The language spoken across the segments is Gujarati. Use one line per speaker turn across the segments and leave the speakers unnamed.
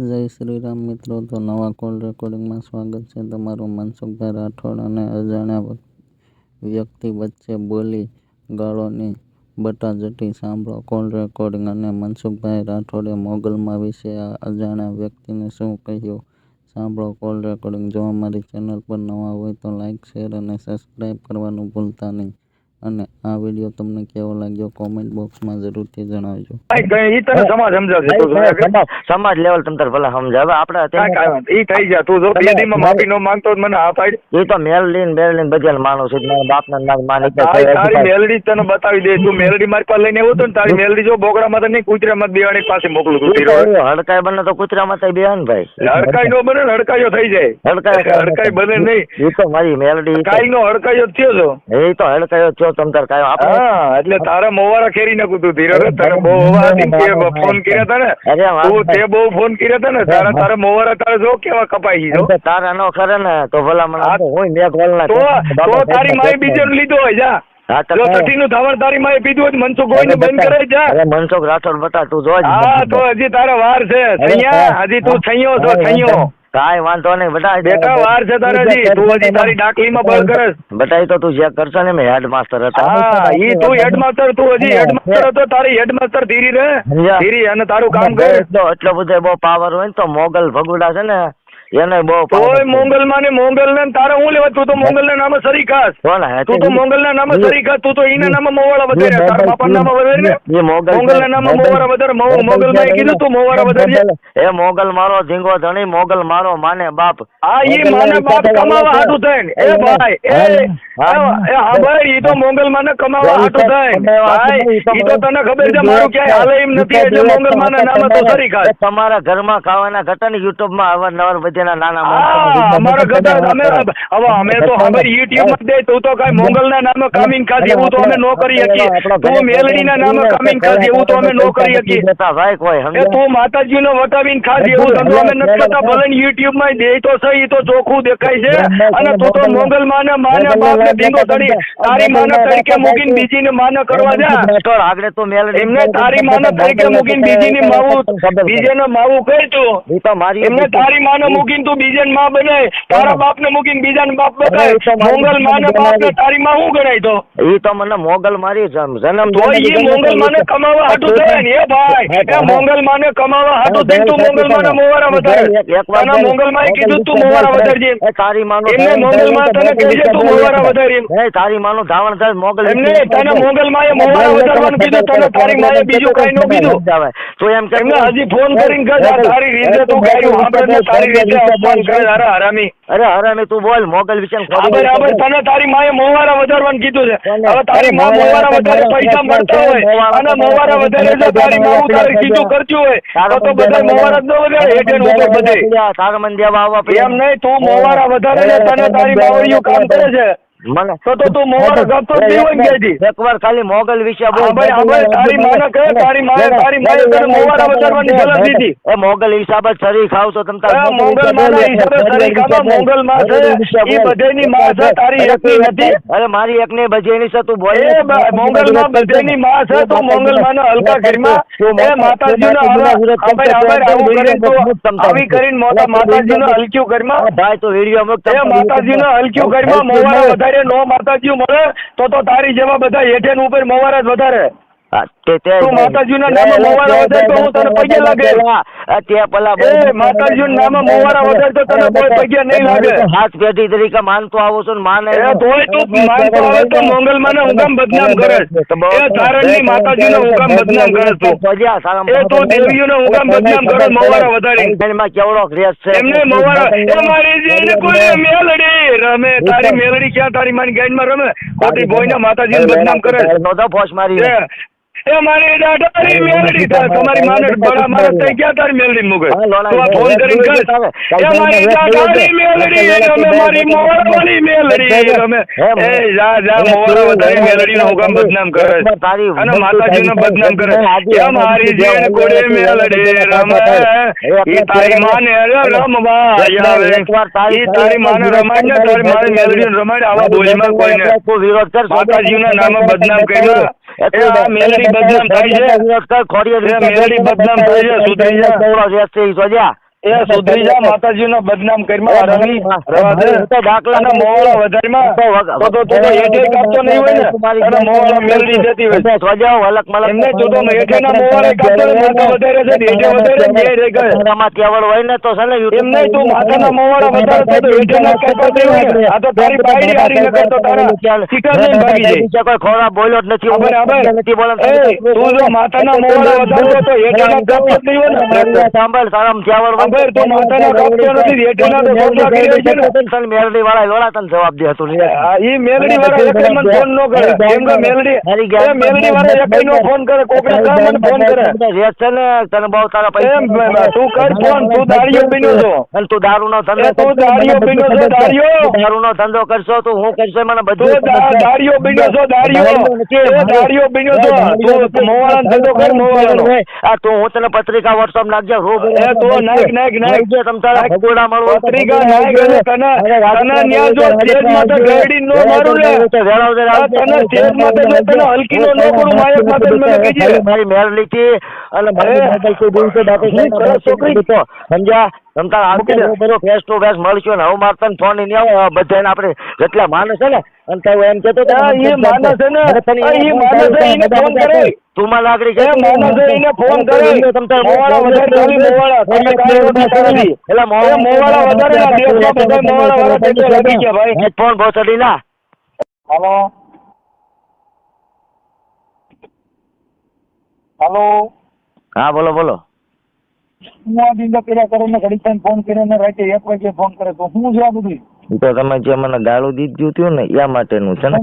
જય શ્રી રામ મિત્રો, તો નવા કોલ રેકોર્ડિંગમાં સ્વાગત છે તમારું મનસુખભાઈ રાઠોડ અને અજાણ્યા વ્યક્તિ વચ્ચે બોલી ગાળોની બટાજટી. સાંભળો, કોલ રેકોર્ડિંગ અને મનસુખભાઈ રાઠોડે મોગલમાં વિશે આ અજાણ્યા વ્યક્તિને શું કહ્યું? સાંભળો, કોલ રેકોર્ડિંગ. જો અમારી ચેનલ પર નવા હોય તો લાઇક શેર અને સબસ્ક્રાઈબ કરવાનું ભૂલતા નહીં. અને આ વીડિયો તમને કેવો લાગ્યો કોમેન્ટ બોક્સમાં જરૂરથી જણાવજો.
ઈ તને સમાજ સમજાવશે તું
સમાજ લેવલ તમ તાર ભલા સમજાવે. આપણે
ઈ થઈ જા તું જો બેદીમાં માફી નો માંગતો મને હા પાડ
એ તો મેલડીન બેલડીન બધાને માનું છું. મારા બાપના નામ માને
તારી મેલડી તને બતાવી દે. તું મેલડી મારી પાસે લઈને આવ્યો તો ને તારી મેલડી જો બોકડામાં તો નહીં કૂતરામાં દિવાળી પાસે મોકલું તું
હડકાઈ બને તો કૂતરામાં તો બેહન ભાઈ.
હડકાઈ નો બને હડકાયો થઈ જાય.
હડકાઈ
હડકાઈ બને નહીં.
એ તો મારી મેલડી
કાઈ નો હડકાયો થયો છો.
એ તો હડકાયો છો તમ તાર કાંઈ આપણે
એટલે તારે મોવારા ખેરી નાખું તું. ધીરો તારે બહુ હોવા કે ફોન કર્યા ને તું તે બહુ ફોન કર્યા હતા ને તારા તારા મોવારા તારે જો કેવા કપાઈ
તો તારા નો ખરે ને તો ભલા મને
હા.
હું મેં કોલના
તો તો તારી માય બીજાનું લીધો હોય જા.
તો
ધાવણ તારી પીધું હોય તો મનસુખ ગોઈને બંધ કરાવી જા.
અરે મનસુખ રાઠોડ બતા તું જો
હા તો હજી તારો વાર છે. સૈયા હજી તું સૈયો છો સૈયો
કાંઈ વાંધો નહીં બધા
બેટા વાર છે તારે તું હજી તારી ડાકલીમાં બળ કરસ.
બતાવી તો તું જે કરશો ને મેં હેડમાસ્ટર હતા.
હા ઈ તું હેડમાસ્ટર તું હજી હેડમાસ્ટર હતો તારી હેડમાસ્ટર ધીરી રે. ધીરી અને તારું કામ કર.
એટલો એટલો બધો બહુ પાવર હોય ને તો મોગલ ભગુડા છે ને એને બહુ
તોય મોંગલમાં ને મોંગલ ને તારે હું લેવા? તું તો મોંગલ ના નામે સરી ખાસ. તું તો મોંગલ ના નામે સરી ખાસ. તું તો ઈના નામે મોવાળા વધારે તારા બાપા નામે વધારે ને
મોગલ
ના નામે મોવાળા વધારે મો- મોંગલમાં કીધું તું મોવાળા વધારે
એ મોગલ મારો ઝીંગો ધણી મોંગલ મારો માને બાપ.
આ ઈ માને બાપ કમાવા હાટું થાય ને. એ ભાઈ એ
હા.
ભાઈ ઈ તો મોંગલ માને કમાવા હાટું થાય ભાઈ ઈ તો તને ખબર છે મારું ક્યાંય હાલે એમ નથી. એટલે મોંગલ માના નામે તો સરી ખાસ
તમારા તમારા ઘરમાં ખાવાના ઘટન યુટ્યુબમાં અવારનવાર બધાના નાના
અમારા ગધા અમે હવે અમે તો હવે યુટ્યુબમાં દે તું તો કઈ મોંગલ ના નામે કામીન ખાધી એવું તો અમે નો કરી શકીએ. તું મેલડી ના નામે કામીન ખાધી એવું તો અમે નો કરી શકીએ.
ભાઈ કોઈ
તું માતાજી નો વટાવીને ખાધી એવું તો અમે નથી કરતા ભલે યુટ્યુબમાં દે તો સહી તો ચોખ્ખું દેખાય છે. અને તું તો મોંગલ માને માને બાપ ને ભીંગો તડી તારી માને તરીકે મૂકીને બીજી ને માને કરવા જા
તો આગળ તો મેલડી
એમને તારી માને તરીકે મૂકીને બીજી ની માવું બીજે ને માવું કર તું?
એ તો
એમને તારી માને મૂકીને તું બીજે ને માં બનાય તારા બાપ ને મૂકીને બીજા ને બાપ બનાય મોંગલ માને બાપ ને તારી માં શું ગણાય તો?
એ તો મને મોગલ મારી જન્મ જન્મ
તો ઈ મોંગલ માને કમાવા હાટું થાય ને એ ભાઈ. એ મોંગલ માને કમાવા હાટું થઈ તું મોંગલ માને મોવારા વધારે. તને મોંગલમાં કીધું તું મોવારા વધારજે
એ તારી માનું
એમને મોંગલમાં તને કીધું તું મોવારા વધારે.
એ તારી માનું ધાવણ થાય મોગલ
એમને તને મોંગલ એ મોવારા વધારવાનું કીધું તને તારી માએ બીજું કઈ નો કીધું.
તો એમ કે
હજી ફોન કરીને કહે તારી રીતે તું ગાયું સાંભળે તારી રીતે. હરામી.
અરે હરામી તું બોલ મોગલ વિશે
આબર આબર તને તારી માએ મોવારા વધારવાનું કીધું છે. હવે તારી માં મોવારા વધારે પૈસા મળતા હોય. અને મોવારા વધારે એટલે તારી માં તારે કીધું કરતું હોય તો તો બધા મોવારા જ ન વધારે હેઠે ને ઉપર બધે
તારા મન દેવા આવવા
એમ નહીં તું મોવારા વધારે તને તારી માવડીઓ કામ કરે છે.
મને
તો તો તું મોવારા ગતો જ નહીં હોય ને ક્યાંયથી.
એકવાર ખાલી મોગલ વિશે બોલ.
ભાઈ, તારી માને કહે, તારી માએ તારી માએ તને મોવારા વધારવાની સલાહ દીધી.
એ મોગલ હિસાબ જ શરી ખાવ તો તમ તાર
મોગલ માના હિસાબ તારી ખાવ મોગલ માં છે. ઈ બધેની માં છે તારી એકની નથી.
અરે મારી એક ને બજેની છે તું બોલ
એ મોગલ માં બધેની માં છે. તો મોગલ માં હલકા ઘરમાં એ માતાજી નો આભાર આવું કરી તો આવી કરીને મોટા માતાજી નો હલક્યું ઘરમાં.
ભાઈ તો વિડિયો મૂક
માતાજી નો હલક્યું ઘરમાં મોવારા વધારે નો માતાજી મળે તો તો તારી જેવા બધા હેઠે ઉપર મવારા જ વધારે. માતાજીના નામે મોવારા વધારે તો હું તને પગે લાગે.
તે પેલા
માતાજીના નામે મોવારા વધારે તો તને કોઈ પગે નહીં લાગે.
હાથ પેઢી તરીકે માનતો આવું છું ને માને
તોય તું માનતો આવે તો મોંગલમાને હું કામ બદનામ કરે? એ તારણની માતાજીને હું બદનામ કરે તું? એ તું દેવીઓને હું બદનામ કરે મોવારા વધારે
એમાં કેવડો ક્રેઝ છે
એમને મોવારા એ મારી જેને કોઈ મેલડી રમે તારી મેલડી ક્યાં તારી મારી ગાઈડમાં રમે ખોટી માતાજી માતાજીને બદનામ કરે નોધા
નો તો ફોસ મારી
એ એ મારી દાદાની મેલડી. તમારી માને બડા મારે તઈ ક્યાં તારી મેલડી મૂકે તો આ ફોન કરીને કહે એ મારી દાદાની મેલડી તમે મારી મોરવાની મેલડી તમે એ જા જા મોરવા તારી મેલડી નો હુકમ બદનામ કરે અને માતાજી નો બદનામ કરે એ મારી જેણ કોડે મેલડી. રમે એ તારી માને રમવા આવે ઈ તારી માને રમાડ ને તારી મારી મેલડી રમાડ આવા બોલમાં કોઈને
કર
માતાજીના નામે બદનામ કર્યું એ મેલડી બદનામ થાય છે. એ મેલડી બદનામ થાય છે, સુધરી જાય
કેવડો વ્યસ્ત છે ઈ જોજ્યા
એ સુધરી જા માતાજીનો બદનામ કરીમાં હરામી રવા
તો દાખલા
મોવાળા વધારીમાં
તો
તો તો તું તો હેઠે કાપતો નહીં હોય ને. અને મોવાળા મેલડી જતી હોય.
એટલે સ્વજાવ મલક
એમને તું તો હેઠેના મોવાળા કાપતો ને માથા વધારે છે ને વધારે ને ઘેર એક
તમારામાં કેવળ હોય ને તો છે ને YouTube
એમ નહીં તું માથાના મોવાળા વધારે તો હેઠેના કાપતા નહીં હોય. આ તો તારી બાયડી હારી નકર તો તારા શિકાર લઈને ભાગી જાય.
બીજા કોઈ ખોરાક બોલ્યો જ નથી નથી બોલો
તું જો મોવાળા વધારે તો હેઠેના કાપતો નહીં હોય ને.
સાંભળ કેવળ હોય
ખબર તું માથાના નથી હેઠેના તો ગોખલા કરી છે ને.
તને મેલડી વાળા લોડા તને જવાબ દે હતું
આ ઈ મેલડી વાળા એકય મને ફોન ન કરે. કેમ કે મેલડી મેલડી વાળા એકય નો ફોન કરે કોકને કા મને ફોન કરે.
રેસ છે ને તને બહુ તારા પૈસા
તું કર ફોન તું દાડીઓ બન્યો છો
અને તું દારૂ નો ધંધો
તું દાડીઓ બન્યો છો. દાડીઓ
દારૂ નો ધંધો કરશો તો હું કરશે મને બધું
દાડીઓ બન્યો છો. દાડીઓ દાડીઓ બન્યો છો તું મોવાળાનો ધંધો કર મોવાળાનો
આ તું હું તને પત્રિકા વોટ્સઅપ નાખજે
તો નાખ નાખ નાખ
જો તમ તારા ભગોડા મળવો
પત્રિકા નાખ અને તને તને ન્યા જો તેજ તો ગરડી નો મારું લે આ તને તેજ તો જો તને હલકી નો ન કરું માયકમાં મને કીજે
મારી મેર લીધી અને મારી મોબાઈલથી દિવસે બાપુ
છોકરી?
તો સમજ્યા તમ તાર આવતી
મૂકી
ફેસ ટુ ફેસ મળશું ને હવે મારે તને ફોન નહીં આવે. બધાને આપણે જેટલા માણસ છે ને અને તું એમ હતો
આ માણસ છે ને, ઈ માણસ છે, એને ફોન કરે.
તું માં નાગરિક
છે માણસ છે, એને ફોન કરે.
તમ
મોવાળા વધારે ખાલી મોવાળા. તમે કાઈ નથી.
એટલે
એ મોવાળા વધારે ના બધા મોવાળા વાળા લાગી ગયા ભાઈ.
ફોન ભોસડી ના.
હાલો. હાલો.
હા બોલો બોલો.
હું આ દિંદા પેલા કરો ને ટાઈમ ફોન કર્યો રાતે એક વાગે ફોન કરે તો હું છે આ બધું?
તો તમે જે મને ગાળું દીધું હતું ને એ માટેનું છે ને?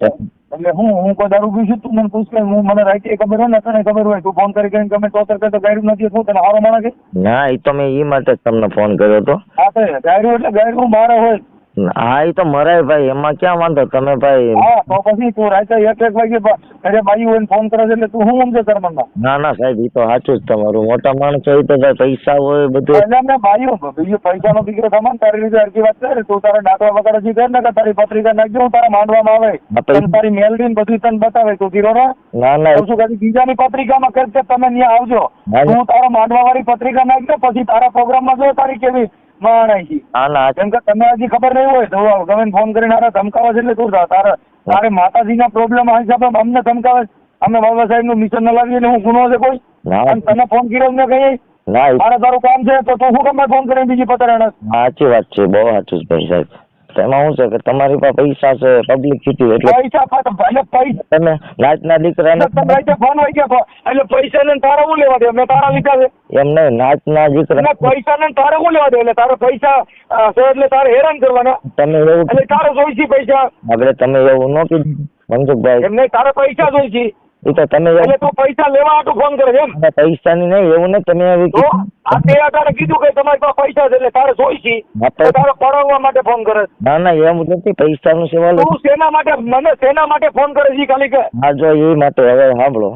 એટલે હું હું કોઈ દારૂ પીશું તું મને પૂછ કે હું મને રાતે ખબર હોય ને તને ખબર હોય તું ફોન કરી કરીને ગમે ચોતર કરતો ગાયરું નથી શું તને હારો માણસ કે
ના એ તો મેં એ માટે તમને ફોન કર્યો હતો.
હા તો ગાયરું એટલે ગાયરું મારે હોય.
હા એ તો મરાય ભાઈ એમાં ક્યાં વાંધો? તમે ભાઈ
હા તો પછી તું રાતે એક એક વાગે ઘરે બાઈ હોય ફોન કરે છે એટલે તું શું સમજે તાર મનમાં
ના ના સાહેબ એ તો સાચું જ તમારું. મોટા માણસ હોય તો પૈસા હોય બધું.
એટલે અમને બાઈઓ બીજું પૈસાનો દીકરો સમાન તારી રીતે હરકી વાત કરે તું તારા ડાકવા વગર હજી કર ને તારી પત્રિકા નાખજો હું તારા માંડવામાં આવે. તારી મેલડી ને બધું તને બતાવે તું ધીરો ને
ના. ના
શું કરી બીજા બીજાની પત્રિકામાં કર કે તમે ત્યાં આવજો.
હું
તારા માંડવા વાળી પત્રિકા નાખજો પછી તારા પ્રોગ્રામમાં જો તારી કેવી માણાઈ છે
ના ના
કે તમે હજી ખબર નહીં હોય તો ગમે ફોન કરીને હારા ધમકાવે છે એટલે તું થાય તારે તારે માતાજીના પ્રોબ્લેમ આ હિસાબે અમને ધમકાવે. અમે બાબા સાહેબનું મિશન ન લાવીએ ને હું ગુનો છે કોઈ? અને તને ફોન કર્યો ને કહીએ? મારે તારું કામ છે તો તું શું કામ ફોન કરીને બીજી પતરાણ
સાચી વાત છે બહુ સાચું ભાઈ સાહેબ. તેમાં શું છે કે તમારી પાસે પૈસા છે પબ્લિસિટી એટલે
પૈસા એટલે પૈસા
તમે નાચના દીકરાને
તમે રાતે ફોન હોય કે એટલે પૈસા ને તારે હું લેવા દે? મેં તારા લીધા છે.
એમ નહીં નાચના દીકરા
પૈસા ને તારે હું લેવા દે? એટલે તારા પૈસા છે એટલે તારે હેરાન કરવાના.
તમે એવું
એટલે તારે જોઈશે પૈસા.
આપણે તમે એવું ન કીધું મનસુખભાઈ.
એમ નહીં તારા પૈસા જોઈશે.
એ તો તમે
એટલે તું પૈસા લેવા આટું ફોન કરે છે પૈસા
ની નહીં એવું નહીં તમે આવી
તો આ તે અટાણે કીધું કે તમારી પાસે પૈસા છે એટલે તારે જોઈશી
તો-
તારે પડાવવા માટે ફોન કરે
ના ના એમ નથી પૈસા નું સેવા
તું સેના માટે મને શેના માટે ફોન કરે છે ખાલી કે?
હા જો એ માટે હવે સાંભળો.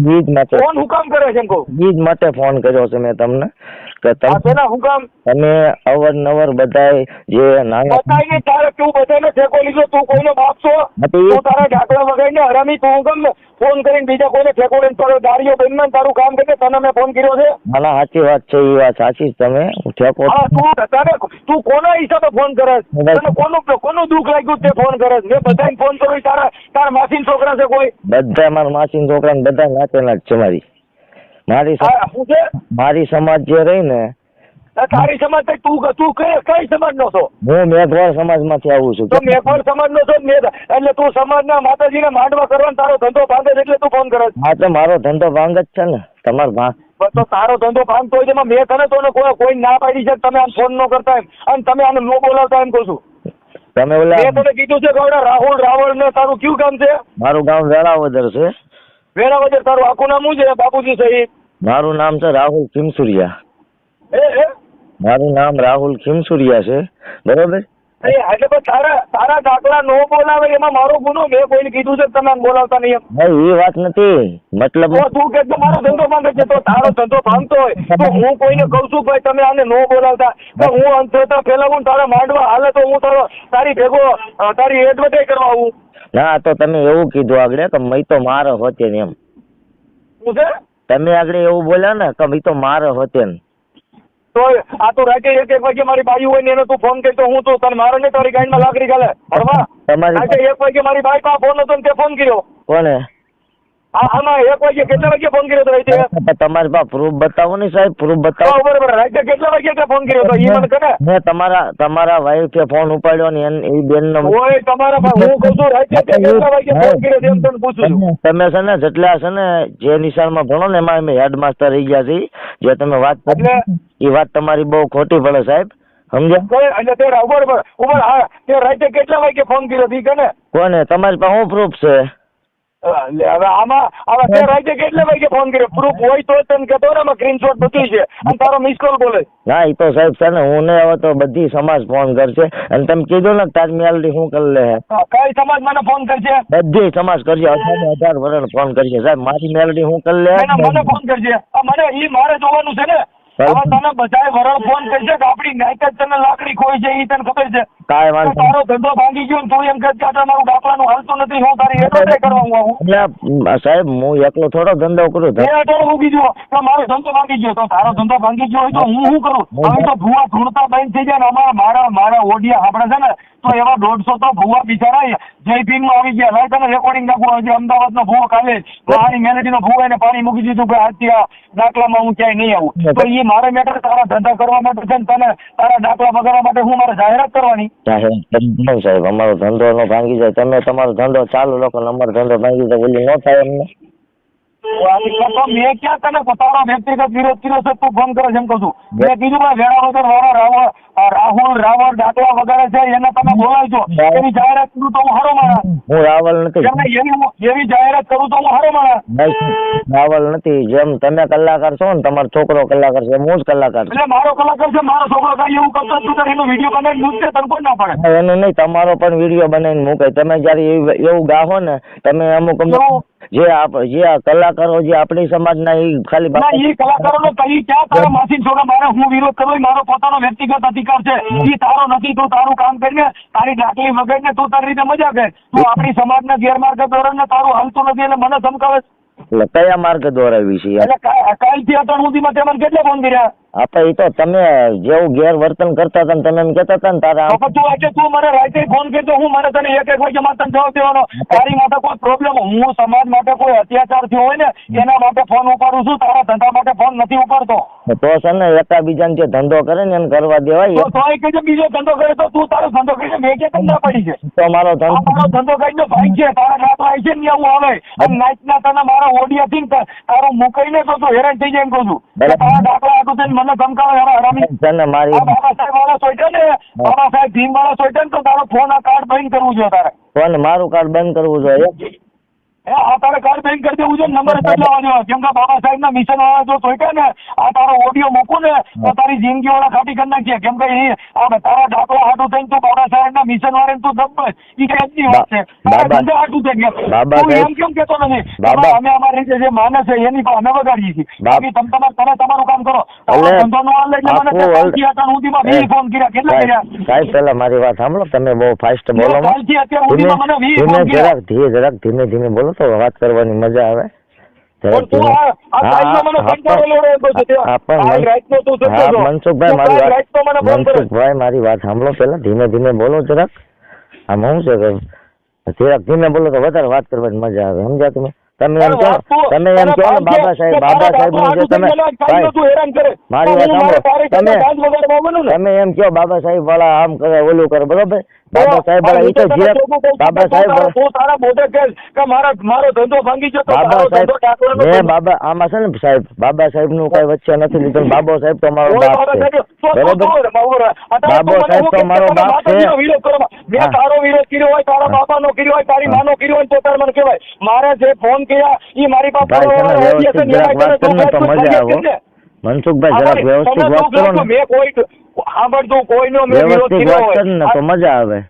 બીજ માટે
ફોન હું કામ કરે છે એમ કહું?
બીજ માટે ફોન કર્યો છે મેં તમને. કે તમે
હું કામ
તમે અવારનવાર બધાય જે નાના
બતાવીને તારે તું બધાને ઠેકો લીધો તું કોઈનો બાપ છો?
તો
તારા ઢાકડા વગાડીને હરામી તું હું ફોન કરીને બીજા કોઈને ઠેકો લઈને તારો દાડીઓ બનીને તારું કામ કરે તને મેં ફોન કર્યો છે?
ના ના સાચી વાત છે એ વાત સાચી તમે. ઠેકો
તું તારે તું કોના હિસાબે ફોન કરે તને કોનું કોનું દુઃખ લાગ્યું તે ફોન કરે? મેં બધાને ફોન કર્યો તારા તારા માસીન છોકરા છે કોઈ?
બધા મારા માસી છોકરા ને બધા નાચેલા જ છે મારી. મારી મારી સમાજ જે રહી ને
તારી સમાજ તો તું તું કઈ સમાજ નો છો?
હું મેઘવાળ સમાજમાંથી આવું છું.
તો મેઘવાળ સમાજ નો છો? ને એટલે તું માતાજી ને માંડવા કરવાનો તારો ધંધો ભાંગે એટલે તું ફોન કરે
હા તો મારો ધંધો ભાંગ જ છે ને તમારો ભાંગ
તો તારો ધંધો ભાંગતો હોય એમાં મેં તને તો કોઈ કોઈ ના પાડી છે તમે આમ ફોન નો કરતા એમ. અને તમે આને નો બોલાવતા એમ કહું છું.
તમે ઓલા
મેં તને કીધું છે ગૌડા રાહુલ રાવળ ને તારું કયું કામ છે?
મારું ગામ વેળાવદર છે.
વેરા વગર તારું આખું નામ શું છે? બાપુજી સહિત
મારું નામ છે રાહુલ ખીમસુરિયા.
એ
મારું નામ રાહુલ ખીમસુરિયા છે. બરોબર?
એટલે પણ તારા તારા દાખલા નો બોલાવે એમાં મારો ગુનો મેં કોઈને કીધું છે તમે બોલાવતા નહીં એમ?
ભાઈ એ વાત નથી. મતલબ
તું કે મારો ધંધો ભાંગે છે તો તારો ધંધો ભાંગતો હોય. તો હું કોઈને કહું છું ભાઈ તમે આને નો બોલાવતા. તો હું અંતરતા ફેલાવું તારા માંડવા હાલે તો હું તારો તારી ભેગો તારી એડવર્ટાઈઝ કરવા આવું.
ના તો તમે એવું કીધું આગળ કે મય તો મારે હોતે ને એમ. તમે આગળ એવું બોલ્યા ને કે મય તો મારો હોતે ને.
તો આ તો રાતે એક એક વાગે મારી બાઈ હોય ને એને તું ફોન કરી તો હું તો તને મારો ને તારી ગાંડમાં લાકડી ગાલે હરવા રાતે એક વાગે મારી બાઈ પાસે ફોન હતો ને તે ફોન કર્યો.
કોને?
આમાં એક વાગે કેટલા વાગે ફોન કર્યો તો રાતે
તમારી પાસે પ્રૂફ બતાવો ને સાહેબ પ્રૂફ બતાવો.
બરોબર. રાતે કેટલા વાગે ફોન કર્યો તો ઈ મને કહે.
મેં તમારા તમારા વાઈફે ફોન ઉપાડ્યો ને એન- એ બેનનો
ઓય તમારા પાસે હું કહું છું રાતે કેટલા વાગે ફોન કર્યો તેમ પૂછું છું.
તમે છે ને જેટલા છે ને જે નિશાળમાં ભણો ને એમાં અમે હેડમાસ્ટર રહી ગયા છીએ. જે તમે વાત કરી એ વાત તમારી બહુ ખોટી પડે સાહેબ. સમજ્યા?
તે ઉભર ઉભર હા તે કેટલા વાગે ફોન કર્યો હતી? કે ને.
કોને? તમારી પાસે શું પ્રૂફ છે?
એટલે હવે આમાં હવે તે રાતે કેટલા વાગે ફોન કર્યો? પ્રૂફ હોય તો તને કહેતો ને આમાં સ્ક્રીનશોટ બધી છે. અને તારો મિસ કોલ બોલે
ના એ તો સાહેબ છે ને હું નહીં હવે તો બધી સમાજ ફોન કરશે. અને તમે કીધું ને તારી મેલડી શું કરી લે
કઈ સમાજ મને ફોન કરશે?
બધી સમાજ કરશે અઢાર વર્ષ ફોન કરશે. સાહેબ મારી મેલડી હું કરી લે?
મને ફોન કરશે મને એ મારે જોવાનું છે ને. હવે તને વરણ ફોન કરશે કે આપણી નાયક તને લાકડી ખોઈ છે એ તને ખબર છે.
કાંઈ વાંધો
તારો ધંધો ભાંગી ગયો તું એમ કે આ મારું દાખલાનું હાલતું નથી હું તારી એટલો ટ્રાય કરવા હું આવું
સાહેબ હું એકલો થોડો ધંધો કરું
તો મારો ધંધો ભાંગી ગયો તો તારો ધંધો ભાંગી ગયો હોય તો હું શું કરું? હવે તો ભૂવા ધૂણતા બંધ થઈ જાય ને અમારા મારા મારા ઓડિયા આપણે છે ને તો એવા દોઢસો તો ભૂવા બિચારા જય ભીમમાં આવી ગયા. લાય તને રેકોર્ડિંગ નાખવું હજી અમદાવાદનો ભૂવો કાલે મારી મેલેડીનો ભૂવો એને પાણી મૂકી દીધું કે આજથી આ દાખલામાં હું ક્યાંય નહીં આવું. તો એ મારે મેટર તારા ધંધા કરવા માટે છે ને તને તારા દાખલા વગાડવા માટે હું મારે જાહેરાત કરવાની.
સાહેબ, અમારો ધંધો નો ભાંગી જાય. તમે તમારો ધંધો ચાલુ રાખો અમારો ધંધો ભાંગી જાય, ઓલી ન થાય એમને.
તો મેં ક્યાં તને તારો વ્યક્તિગત વિરોધ કર્યો છે તું ફોન કરે છે એમ કહું છું. મેં કીધું ભાઈ વેળા વગર વાળા રાવળ રાહુલ રાવણ દાખલા વગેરે છે એને તમે બોલાવજો. એની જાહેરાત કરું તો હું હારો મારા
હું રાવલ નથી.
એવી જાહેરાત કરું તો હું હારો મારા
રાવલ નથી. જેમ તમે કલાકાર છો ને તમારો છોકરો કલાકાર છે હું જ કલાકાર છું.
મારો કલાકાર છે મારો છોકરો કઈ એવું કરતો તું તારે એનો વીડિયો બનાવી મૂકશે તને કોઈ ના પડે.
એનું નહીં તમારો પણ વીડિયો બનાવીને મૂકે. તમે જયારે એવું ગાહો ને તમે અમુક અમુક? જે આપ જે આ કલાકારો જે આપણી સમાજના એ ખાલી
ના એ કલાકારોનો કઈ ક્યાં તારા માસી છોકરા મારે હું વિરોધ કરવો મારો પોતાનો વ્યક્તિગત અધિકાર છે. એ તારો નથી તું તારું કામ કરીને તારી ડાકલી વગાડીને તું તારી રીતે મજા કર. તું આપણી સમાજના ગેરમાર્ગ દોરણને તારું હાલતું નથી એટલે મને ધમકાવે
એટલે કયા માર્ગ દોરાવી છે
એટલે કાલથી અત્યાર સુધીમાં તેમાં કેટલા ફોન કર્યા?
આપણે એ તો તમે જેવું ગેરવર્તન કરતા હતા તમે એમ કેતા હતા ને તારા
તું આજે તું મને રાતે ફોન કરતો હું મને તને એક એક વાગે માં તને જવાબ દેવાનો. તારી માટે કોઈ પ્રોબ્લેમ હું સમાજ માટે કોઈ અત્યાચાર થયો હોય ને એના માટે ફોન ઉપાડું છું તારા ધંધા માટે ફોન નથી ઉપાડતો.
તો છે ને એકાબીજાને જે ધંધો કરે ને એને કરવા દેવાય.
તો એ કે બીજો ધંધો કરે તો તું તારો ધંધો કરીને મેં કે ધંધા ના પડી છે
તો મારો ધંધો
મારો ધંધો કરીને ભાઈ છે તારા રાત આવી છે ને એવું આવે. અને નાઈટના તને મારા ઓડિયા થી તારો મુકાઈને તો તું હેરાન થઈ જાય એમ કહું છું. તારા દાખલા થઈને મને ધમકાવે યાર હરામી.
છે ને મારી
બાબા સાહેબ વાળો સોઈટે ને બાબા સાહેબ ભીમ વાળો સોઈટે ને તો તારો ફોન આ કાર્ડ બંધ કરવું જોઈએ તારે.
ફોન મારું કાર્ડ બંધ કરવું જોઈએ.
એ આ તારે કાર્ડ બંધ કરી દેવું છે નંબર બદલાવા જેમ કે બાબા સાહેબ ના મિશન વાળા જો સોઈટા ને આ તારો ઓડિયો મૂકું ને તો તારી જિંદગી વાળા ખાટી કરી નાખીએ કેમ કે એ આ તારા દાખલા હાટું થઈને તું બાબા સાહેબ ના મિશન વાળા તું દબ ઈ કઈ એમની વાત છે. ધંધા હાટું થઈ ગયા તું એમ કેમ કેતો નથી? અમે અમારી રીતે જે માને છે એની પણ અમે વગાડીએ છીએ. બાકી તમે તમારે તમે તમારું કામ કરો. ધંધો નો હાલ એટલે મને સુધીમાં ફોન કર્યા. કેટલા કર્યા?
સાહેબ પેલા મારી વાત સાંભળો તમે બહુ ફાસ્ટ બોલો. ધીમે
સુધીમાં
ધીમે જરાક જરાક ધીમે ધીમે બોલો. તો વાત કરવાની મજા આવે હા, હા. હા, હા. મનસુખભાઈ મારી વાત સાંભળો પેલા ધીમે ધીમે બોલો જરાક આમાં શું છે જરાક ધીમે બોલો તો વધારે વાત કરવાની મજા આવે સમજ્યા તમે તમે એમ કહો તમે એમ કહો ને બાબા સાહેબ બાબા સાહેબનું જે તમે. મારી વાત સાંભળો. તમે-. તમે એમ કહો બાબા સાહેબ વાળા આમ કરે ઓલું કરે બરોબર બાબા સાહેબ એ તો જે
ચોખ્ખું કહું છું કે
બાબા સાહેબ
તું તારા મોઢે કે મારા મારો ધંધો ભાંગી ગયો
બાબા સાહેબ
ધંધો ટાંકવાનો
મેં
ધંધો.
બાબા આમાં છે ને સાહેબ બાબા સાહેબનું કઈ વચ્ચે નથી લીધું બાબો સાહેબ તો મારો બાપ છે બરોબર બાબો સાહેબ તો મારો બાપ છે.
માતાજીનો વિરોધ કરો. મેં તારો વિરોધ કર્યો હોય તારા
હા.
બાપાનો કર્યો હોય તારી માનો કર્યો હોય તો તારે મને કહેવાય મારા જે ફોન કર્યા એ મારી પાસે
મજા આવે? મનસુખભાઈ જરાક વ્યવસ્થિત વાત કરો ને
મેં કોઈ સાંભળ તું કોઈનો મેં વિરોધ કર્યો
ને તો મજા આવે.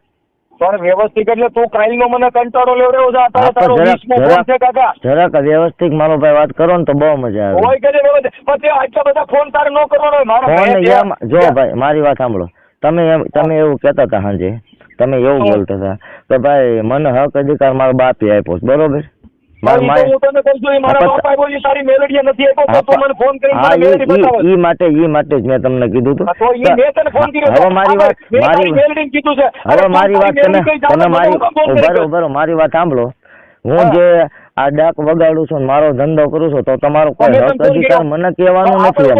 પણ વ્યવસ્થિત એટલે તું કાલનો મને કંટાળો છે તારો
પણ જરાક
વીસમો ફોન છે કાકા.
જરાક જરાક વ્યવસ્થિત મારો ભાઈ વાત કરો ને તો બહુ મજા આવે.
હોય કરે વ્યવસ્થિત? પછી આટલા બધા ફોન તારે નો કરવાનો હોય મારા
ફોન જો ભાઈ મારી વાત સાંભળો. તમે તમે એવું કહેતા હતા સાંજે. તમે એવું બોલતા હતા. કે ભાઈ મને હક અધિકાર મારો બાપે આપ્યો બરોબર? માર વાત સાંભળો. હું. જે આ ડાક વગાડું છું મારો ધંધો કરું છું તો તમારો કોઈ હક અધિકાર મને કહેવાનું નથી એમ.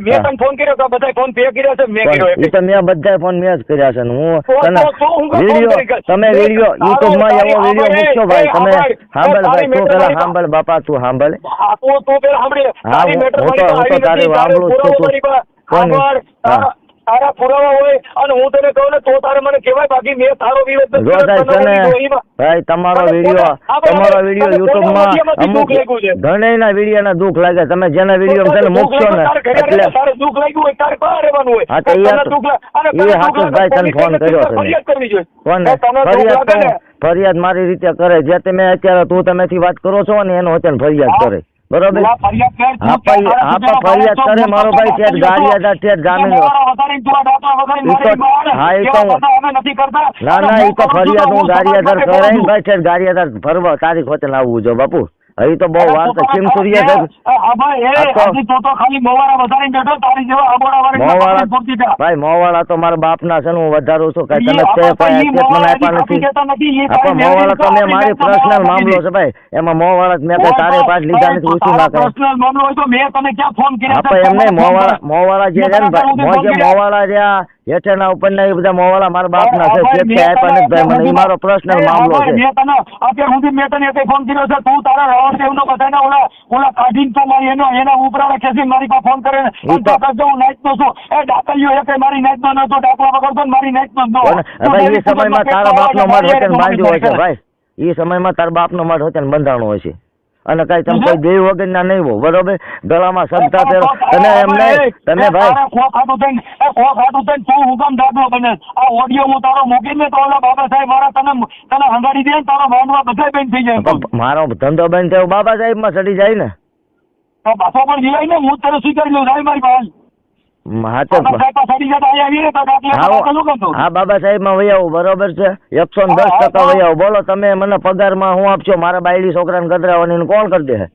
મેં તમને ફોન કર્યો તો બધા ફોન પે કર્યા છે? મેં કર્યો
એ તો મેં બધા ફોન મેં જ કર્યા છે હું તને વીડિયો તમે વિડિયો વીડિયો
માં
એવો વીડિયો
સાંભળ,
મૂકશો ભાઈ તમે
સાંભળ.
સાંભળ ભાઈ તું પેલા સાંભળ બાપા તું સાંભળ.
હા, તું તું પેલા સાંભળી.
હા,
તારી
હું-
મેટર
હું તો- હું તો તારી વાંભળું છું, તું-
મારી તારા પુરાવા હોય અને હું તને કહું ને તો તારે મને કહેવાય બાકી મેં તારો એમાં.
ભાઈ તમારો વીડિયો. તમારો વીડિયો
તને માં
અમુક
ઘણા ના
વીડિયો ના દુઃખ લાગે તમે જેના વીડિયો છે ને મૂકશો ને એટલે
તારે દુઃખ લાગ્યું હોય તારે બહાર રહેવાનું હોય?
હા, તો એ
લાગે,
ભાઈ, તને ફોન કર્યો છે.
ફરિયાદ કરવી જોઈએ.
કોને
તને
ફરિયાદ ફરિયાદ મારી રીતે કરે જે તમે અત્યારે તું તમેથી વાત કરો છો ને એનો અત્યારે ફરિયાદ કરે. બરોબર?
ફરિયાદ
હા, ભાઈ, હા, પણ ફરિયાદ કરે? મારો ભાઈ, ત્યાં ગાડી હતા, ત્યાં જામીન હા,
એ
તો- ના ના એ તો ફરિયાદ હું
ગાડી
ગારિયાદાર
માટે
કરાય
કરું
ને
છું.
ભાઈ છે ગારિયાદાર ફરવા તારીખ હોતે લાવવું જો બાપુ. હજી તો બહુ વાર છે. કેમ સૂર્ય
ભાઈ
મોવાળા તો મારા બાપના છે હું વધારું છું. કઈ તમે છે મને આપ્યા નથી. પણ મોવાળા તો મેં મારી પર્સનલ મામલો છે ભાઈ. એમાં મોવાળા મેં કઈ તારે પાસ લીધા નથી ઊંચું ના કરે.
પર્સનલ મામલો હોય તો મેં તને ક્યાં ફોન કર્યા
હા
છે?
પણ એમ નહીં
ફોન
મોવાળા મોવાળા જે છે ને ભાઈ. મોવાળા રહ્યા. હેઠળના ઉપરના એ બધા મોવાળા મારા બાપના છે તે
ભાઈ,
આપ્યા ભાઈ મને એ મારો પર્સનલ મામલો છે
મેં તને અત્યાર સુધી મેં તને એકેય ફોન કર્યો છે તું તારા રાવણદેવનો બધાયના ઓલા ઓલા કાઢીને તો મારી એનો એના ઉપરાળે ખેંચીને મારી પાસે ફોન કરે ને હું
તો-
તો હું નાચતો છું એ ડાકલીઓ એકેય મારી નાઈટ નો નતો ડાકલા વગરતો ને મારી નાઈટ નો.
કોને? ભાઈ એ સમયમાં
માં
તારા બાપનો
નો
મઠ
વાગે
વચન બાંધ્યો હોય છે. ભાઈ એ સમયમાં તારા બાપનો મઠ વચન બંધાણો હોય છે અને કઈ તમે કોઈ દેવ વગરના નહીં હો બરોબર? ગળામાં સંતા પહેરો. તમે એમને તમે ભાઈ
તારે ખો ખાધું થઈને એ ખો ખાધું થઈને તું હું કામ બને. આ ઓડિયો હું તારો મૂકીને તો ઓલા બાબા સાહેબ મારા તને તને હંગાડી દે ને તારો માંડવા બધા બેન થઈ જાય.
મારો ધંધો બેન થયો બાબા સાહેબમાં સડી જાય ને.
તો પાછો પણ જીવાય ને હું તને સ્વીકારી લઉં? સાહેબ મારી પાસે.
હા હા બાબા સાહેબમાં વહી આવું બરોબર છે? એકસો ને દસ ટકા
હા.
બોલો તમે મને પગારમાં હું આપશો? મારા બાયડી છોકરાને ગધરાવાની કોલ કોણ કરી દે?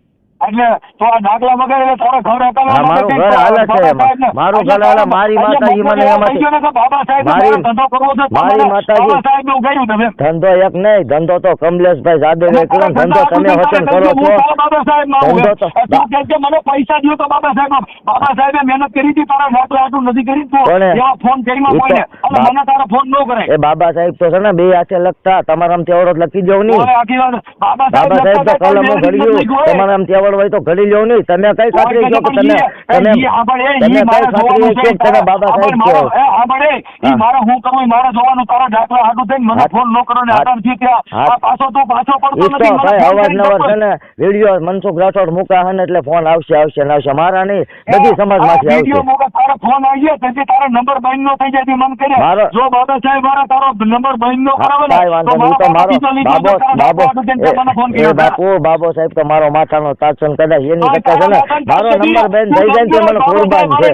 એટલે તો આ દાખલા વગર એટલે થોડા ઘર હતા
મારું ઘર હાલે છે. મારું ઘર હાલે. મારી માતાજી મને એમાંથી-
બાબા સાહેબ
મારી-
ધંધો કરવો છે
મારી માતાજી-
સાહેબનું કર્યું તમે.
ધંધો એક નહીં ધંધો તો કમલેશભાઈ જાદવ ને ધંધો તમે વચન કરો છો.
બાબા સાહેબ
ધંધો તો-
એમ. મને પૈસા દ્યો તો બાબા સાહેબ બાબા સાહેબે મહેનત કરી હતી તારા દાખલા આટલું નથી કરી તો એવા ફોન કરીને કોઈને. અને મને તારા ફોન ન કરે
એ બાબા સાહેબ તો છે ને બે હાથે લખતા તમારા આમ તેવડો લખી દો નહીં.
બાબા સાહેબ
તો કલમો
મેં
ઘડી
નથી
ગયું
હોય.
તમારા તો ઘડી લ્યો નહીં. તમે કઈ ખાતરી છો કે તમે તમે તમે કઈ ખાતરી છો કે તમે બાબા સાહેબ છો હા.
મારે હું કહું મારે જોવાનું તારા દાખલા હાટું થઈને મને ફોન ન કરો ને આરામથી ત્યાં આ પાછો તો પાછો પડતો નથી
ભાઈ અવાજ
કરીને
છે ને વિડિયો મનસુખ રાઠોડ મુકા હન એટલે ફોન આવશે આવશે ને આવશે. મારા નહીં બધી સમાજમાંથી આવશે.
વિડિયો મુકા તારો ફોન આવી જાય તેથી તારો નંબર બંધ નો થઈ જાય મન કરે. જો બાબા સાહેબ મારા તારો નંબર બંધ નો કરાવે ને
ઈ તો મારો બાબો બાબો બાબો સાહેબ તો મારો માથાનો તાજ છે ને કદાચ એની કરતા છે ને મારો નંબર બેન થઈ જાય ને મને કુરબાન છે.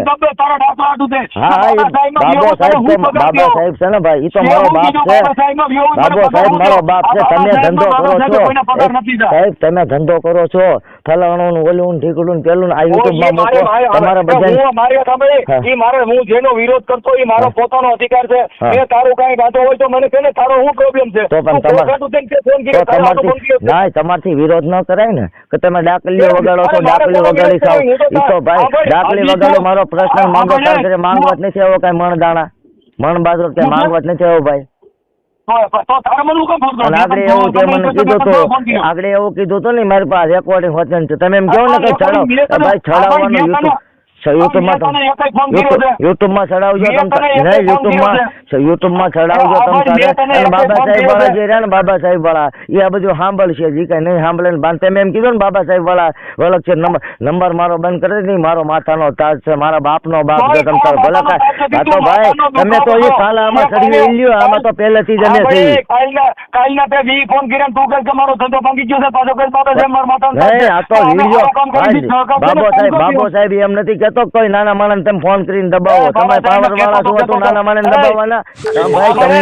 હા હા
બાબા
સાહેબ છે બાબો સાહેબ છે ને ભાઈ એ તો મારો બાપ છે.
બાબા
સાહેબ મારો બાપ છે તમે ધંધો કરો છો.
સાહેબે
તમે ધંધો કરો છો. ફલાણું ઓલું ઢીકડું પેલું આ યુટ્યુબમાં મૂકો. તમારા બધા
હું મારી વાત સાંભળી.
હા.
ઈ મારે હું જેનો વિરોધ કરતો એ મારો પોતાનો અધિકાર છે. મેં તારું કાંઈ વાંધો હોય તો મને ને તારો શું પ્રોબ્લેમ છે?
તો પણ
તે તો
તમારથી ના તમારથી વિરોધ ન કરાય ને કે તમે ડાકલીઓ વગાડો છો ડાકલી વગાડી સાવ
કરાય, હું તો
ઈ તો
તા-
ભાઈ ડાકલી વગાડો મારો પ્રશ્ન માંગો
ભાઈ,
કે માંગવત નથી આવ્યો કઈ મણ દાણા. મણ બાજરો કે માંગવત નથી આવો ભાઈ. આગળ એવું તે મને કીધું તું આગળ એવું કીધું તો ને મારી પાસે રેકોર્ડિંગ છે તમે એમ કહો ને કે
આ
ચડાવ ભાઈ ચડાવવાનું યુટ્યુબ યુટ્યુબમાં. યુટ્યુબમાં ચડાવજો તમે યુટ્યુબમાં યુટ્યુબમાં ચડાવજો અને બાબા સાહેબ વાળા જે રહ્યા ને બાબા સાહેબ વાળા એ આ બધું સાંભળશે. જે કઈ નહીં સાંભળે ને બાન તમે એમ કીધું ને બાબા સાહેબ વાળા વળખ છે નંબર નંબર મારો બંધ કરે નહીં મારો માથાનો તાજ છે મારા બાપનો બાપ છે તમે તારો ભલે તો ભાઈ તમે તો એ સાલા આમાં સળીએ લ્યો આમાં તો પહેલેથી જ અમે
થઈ કાલના કાલના તે વી ફોન કર્યા તું કે મારો ધંધો ભાંગી ગયો છે પાછો કહે બાબા સાહેબ મારા માથાનો
આ તો વીડિયો બાબો સાહેબ બાબો સાહેબ એમ નથી કેતો કોઈ નાના માણસ તમે ફોન કરીને દબાવો.
તમારે
તમે પાવર વાળા છો તો નાના માણસ દબાવવાના? ભાઈ તમને